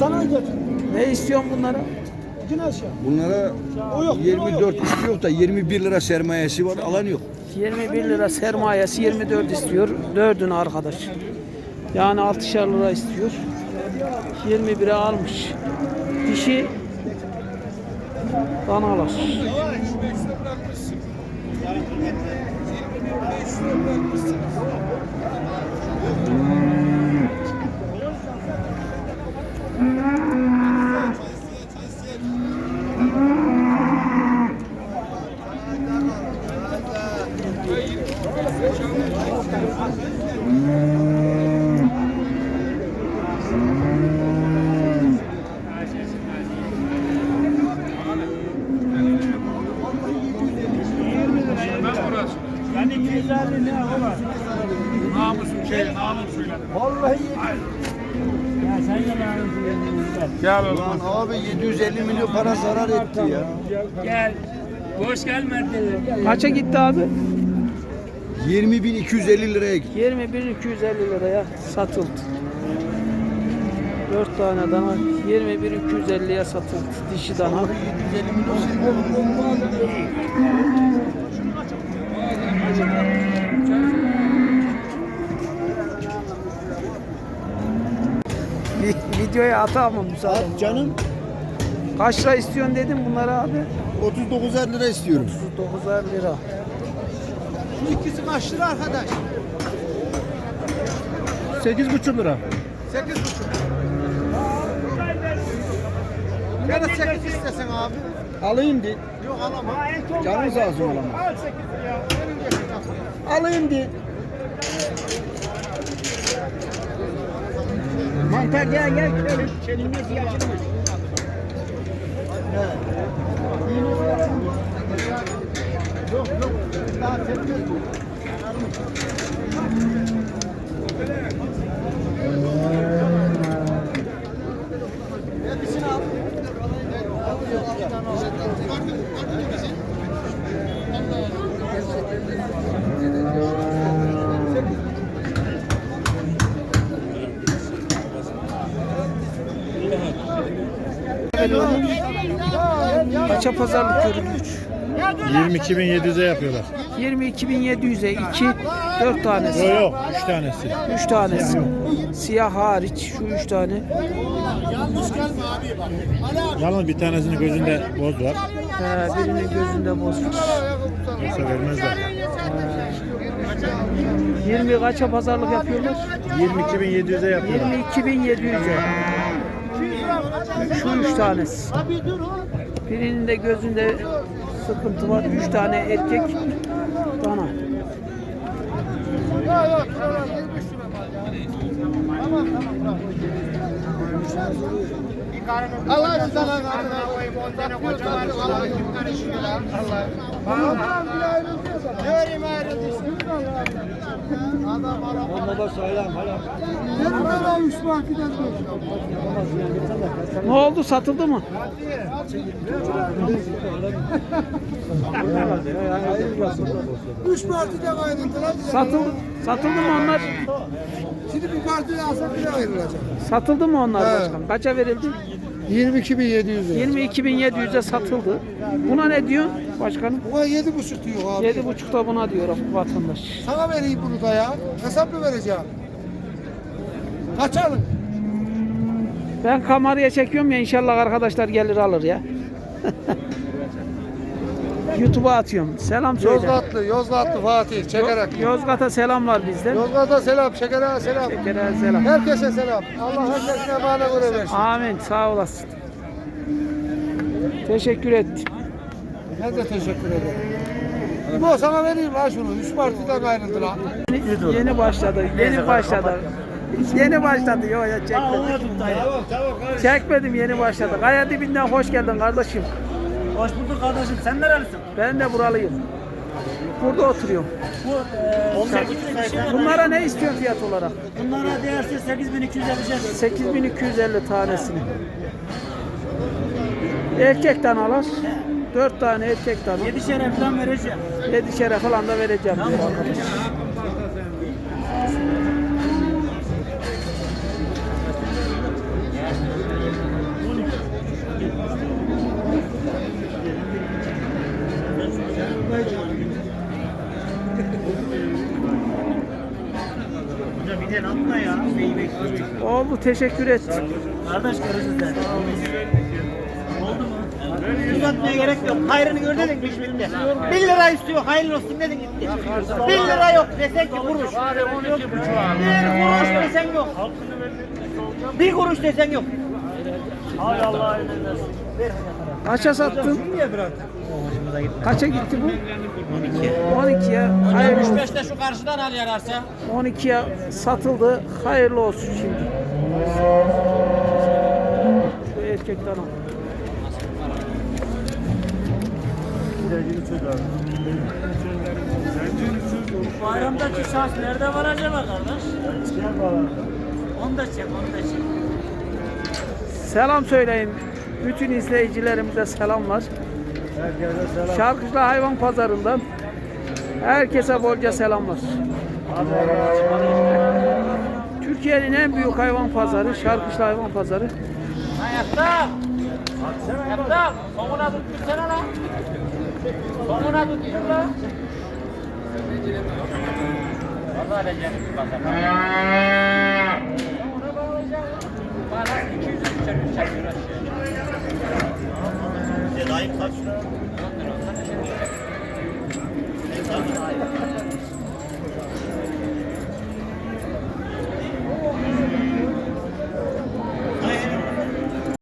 Sana getir. Ne istiyorsun bunlara? Gün aşağı. Bunlara O yok, 24 istiyor da 21 lira sermayesi var alan yok. 21 lira sermayesi 24 istiyor. Dördünü arkadaş. Yani 6'şar lira istiyor. 21'e almış. Dişi danalar. Vallahi Ulan abi 750 milyon para zarar etti ya. Gel. Hoş gelmedin. Kaça gitti abi? 20.250 liraya gitti. 21.250 liraya satıldı. 4 tane dana 21.250'ye satıldı. Dişi dana. 750 milyon Vi- Videoya atamam müsaade. At canım Kaç lira istiyorsun dedim bunlara abi? 39 lira istiyorum. 9'ar lira. Şu ikisi kaç lira arkadaş? 8,5 lira. Sekiz buçuk. Ya da sekiz istesen abi. Alayım di. Yok alamam. Canın sağ olsun alamam. Al sekiz ya. Alayım di. Mantar gel gel. Senin nasıl yaşın Yok yok. Kaça pazarlık görülmüş? 22.700'e yapıyorlar. 22.700'e 2, 4 tanesi. Yok yok 3 tanesi. 3 tanesi. Siyah hariç şu 3 tane. Yalnız bir tanesinin gözünde boz var. He, birinin gözünde bozmuş. Yoksa vermezler. 20 kaça pazarlık yapıyorlar? 22.700'e yapıyorlar. 22.700'e. Şu 3 tanesi. Birinin de gözünde sıkıntı var. 3 tane erkek. Allah Allah koyayım 10 tane koca var. Allah kim karışıyor lan? Allah. Ayrıldı. Ne vereyim ayrıldıysa? Adam. Onunla da sağlam hala. Ben bana üç vakitten Ne oldu? Satıldı mı? Üç partide ayrıldılar. Satıldı. Satıldı mı onlar? Şimdi bir partide alsak bile ayrılacak. Satıldı mı onlar He. başkan? Kaça verildi? 22.700 lira. 22.700'e satıldı. Buna ne diyor başkanım? Buna yedi buçuk diyor abi. 7.5'da buna diyor vatandaş. Sana vereyim bunu da ya. Hesap mı vereceğim? Kaçalım. Ben kameraya çekiyorum ya inşallah arkadaşlar gelir alır ya. YouTube'a atıyorum. Selam söyle. Yozgatlı, Yozgatlı Fatih çekerek. Yozgat'a selamlar bizden. Yozgat'a selam, şekere selam. Şekere selam. Herkese selam. Allah herkesine bana göre versin. Amin. Sağ olasın. Teşekkür ettim. Ben de teşekkür ederim. Bu sana vereyim ha şunu. Üç partiden ayrıldı lan. Yeni, yeni başladı. Yeni başladı. Yeni başladı. Yok ya çekmedim. Çekmedim yeni başladı. Kaya dibinden hoş geldin kardeşim. Hoş bulduk kardeşim. Sen nerelisin? Ben de buralıyım. Burada oturuyorum. Bu e, 18 kişi var. Bunlara ne istiyorsun fiyat olarak? Bunlara değerse 8250 8250 tanesini. Erkek danalar. 4 tane erkek dana. 7 şeref falan vereceğim. 7 şere falan da vereceğim diyor arkadaş. Hocam bir de ya. Neyi? Oğlu teşekkür et. Kardeş karıcıklar. Oldu mu? Uzatmaya gerek yok. Hayrını gör dedin mi filmde? 1 lira istiyor hayırlı olsun dedin gitti. 1 lira yok desen ki kuruş. Bir kuruş desen yok. Bir kuruş desen yok. Hay Allah Ver. Kaça sattın? Kaça gitti bu? 12. 12'ye. Hayırlı olsun. 35'te şu karşıdan al yararsa. 12'ye satıldı. Hayırlı olsun şimdi. Şu erkekten al. Bayramdaki şans nerede var acaba kardeş? Onu da çek, onu da çek. Selam söyleyin. Bütün izleyicilerimize selamlar. Şarkıcılar Hayvan Pazarı'ndan herkese bolca selamlar. Türkiye'nin en büyük hayvan pazarı, Şarkıcılar Hayvan Pazarı. Ayakta. Ayakta. Sonuna tuttursana lan. Sonuna tuttur lan. Vallahi ben canım bir bakarım. Sonuna bağlayacağım. Bana 200 düşer düşer bir aşağı.